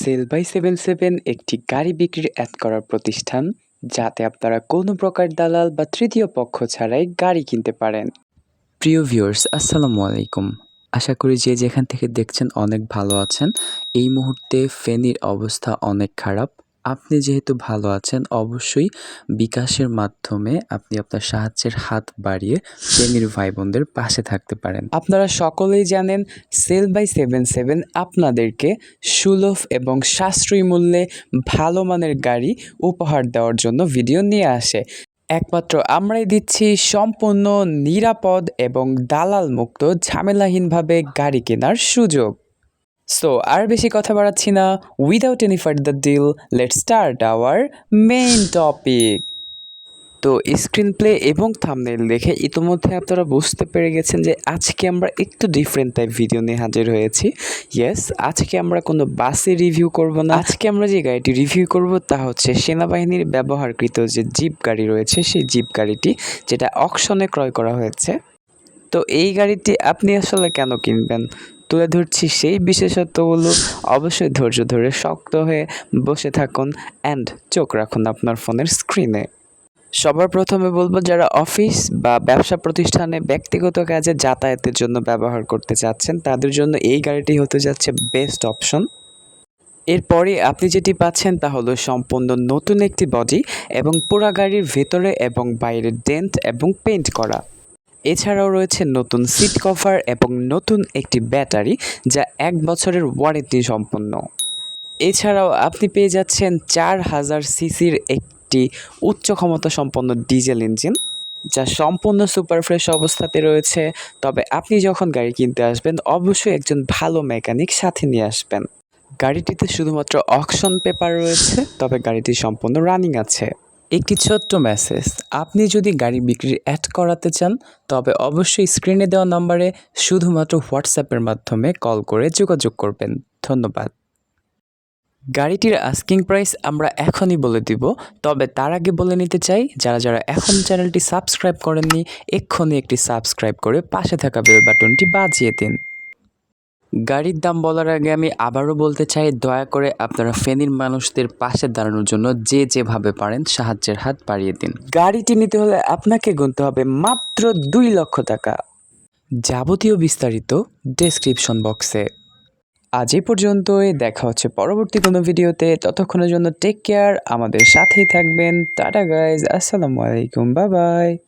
Sell by seven seven একটি গাড়ি বিক্রির অ্যাড করার প্রতিষ্ঠান, যাতে আপনারা কোনো প্রকার দালাল বা তৃতীয় পক্ষ ছাড়াই গাড়ি কিনতে পারেন। প্রিয় ভিউয়ার্স, আসসালামু আলাইকুম। আশা করি যে যেখান থেকে দেখছেন অনেক ভালো আছেন। এই মুহূর্তে ফেনীর অবস্থা অনেক খারাপ। আপনি যেহেতু ভালো আছেন, অবশ্যই বিকাশের মাধ্যমে আপনি আপনার সাহায্যের হাত বাড়িয়ে ফেনীর ভাই বোনদের পাশে থাকতে পারেন। আপনারা সকলেই জানেন, সেল বাই সেভেন সেভেন আপনাদেরকে সুলভ এবং সাশ্রয়ী মূল্যে ভালো মানের গাড়ি উপহার দেওয়ার জন্য ভিডিও নিয়ে আসে। একমাত্র আমরাই দিচ্ছি সম্পূর্ণ নিরাপদ এবং দালাল মুক্ত ঝামেলাহীনভাবে গাড়ি কেনার সুযোগ। সো আর বেশি কথা বাড়াচ্ছি না। Without any further deal let start our main topic তো স্ক্রিন প্লে এবং থামনেল দেখে ইতোমধ্যে আপনারা বুঝতে পেরে গেছেন যে আজকে আমরা একটু ডিফারেন্ট টাইপ ভিডিও নিয়ে হাজির হয়েছি। ইয়েস আজকে আমরা কোনো বাসে রিভিউ করব না। আজকে আমরা যে গাড়িটি রিভিউ করব তা হচ্ছে সেনাবাহিনীর ব্যবহারকৃত যে জিপ গাড়ি রয়েছে, সেই জিপ গাড়িটি যেটা অকশনে ক্রয় করা হয়েছে। তো, এই গাড়িটি আপনি আসলে কেন কিনবেন? তুলে ধরছি সেই বিশেষত্বগুলো অবশ্যই ধৈর্য ধরে শক্ত হয়ে বসে থাকুন অ্যান্ড চোখ রাখুন আপনার ফোনের স্ক্রিনে সবার প্রথমে বলব, যারা অফিস বা ব্যবসা প্রতিষ্ঠানে ব্যক্তিগত কাজে যাতায়াতের জন্য ব্যবহার করতে চাচ্ছেন, তাদের জন্য এই গাড়িটি হতে যাচ্ছে বেস্ট অপশন এরপরে আপনি যেটি পাচ্ছেন তা হলো সম্পূর্ণ নতুন একটি বডি এবং পুরা গাড়ির ভেতরে এবং বাইরে ডেন্ট এবং পেইন্ট করা। এছাড়াও রয়েছে নতুন সিট কভার এবং নতুন একটি ব্যাটারি যা এক বছরের ওয়ারেন্টি সম্পন্ন। এছাড়াও আপনি পেয়ে যাচ্ছেন চার হাজার সিসির একটি উচ্চ ক্ষমতা সম্পন্ন ডিজেল ইঞ্জিন যা সম্পূর্ণ সুপার ফ্রেশ অবস্থাতে রয়েছে। তবে আপনি যখন গাড়ি কিনতে আসবেন, অবশ্যই একজন ভালো মেকানিক সাথে নিয়ে আসবেন। গাড়িটিতে শুধুমাত্র অকশন পেপার রয়েছে, তবে গাড়িটি সম্পূর্ণ রানিং আছে। একটি ছোট্ট মেসেজ আপনি যদি গাড়ি বিক্রির অ্যাড করাতে চান, তবে অবশ্যই স্ক্রিনে দেওয়া নম্বরে শুধুমাত্র হোয়াটসঅ্যাপের মাধ্যমে কল করে যোগাযোগ করবেন। ধন্যবাদ। গাড়িটির আস্কিং প্রাইস আমরা এখনই বলে দিব, তবে তার আগে বলে নিতে চাই, যারা যারা এখন চ্যানেলটি সাবস্ক্রাইব করেননি, এক্ষুনি একটি সাবস্ক্রাইব করে পাশে থাকা বেল বাটনটি বাজিয়ে দিন। গাড়ির দাম বলার আগে আমি আবারও বলতে চাই দয়া করে আপনারা ফেনীর মানুষদের পাশে দাঁড়ানোর জন্য যে যেভাবে পারেন সাহায্যের হাত বাড়িয়ে দিন। গাড়িটি নিতে হলে আপনাকে গুনতে হবে মাত্র দুই লক্ষ টাকা। যাবতীয় বিস্তারিত ডেসক্রিপশন বক্সে আজ এই পর্যন্তই দেখা হচ্ছে পরবর্তী কোনো ভিডিওতে। ততক্ষণের জন্য টেক কেয়ার আমাদের সাথেই থাকবেন। টাটা গাইজ আসসালামু আলাইকুম বাই বাই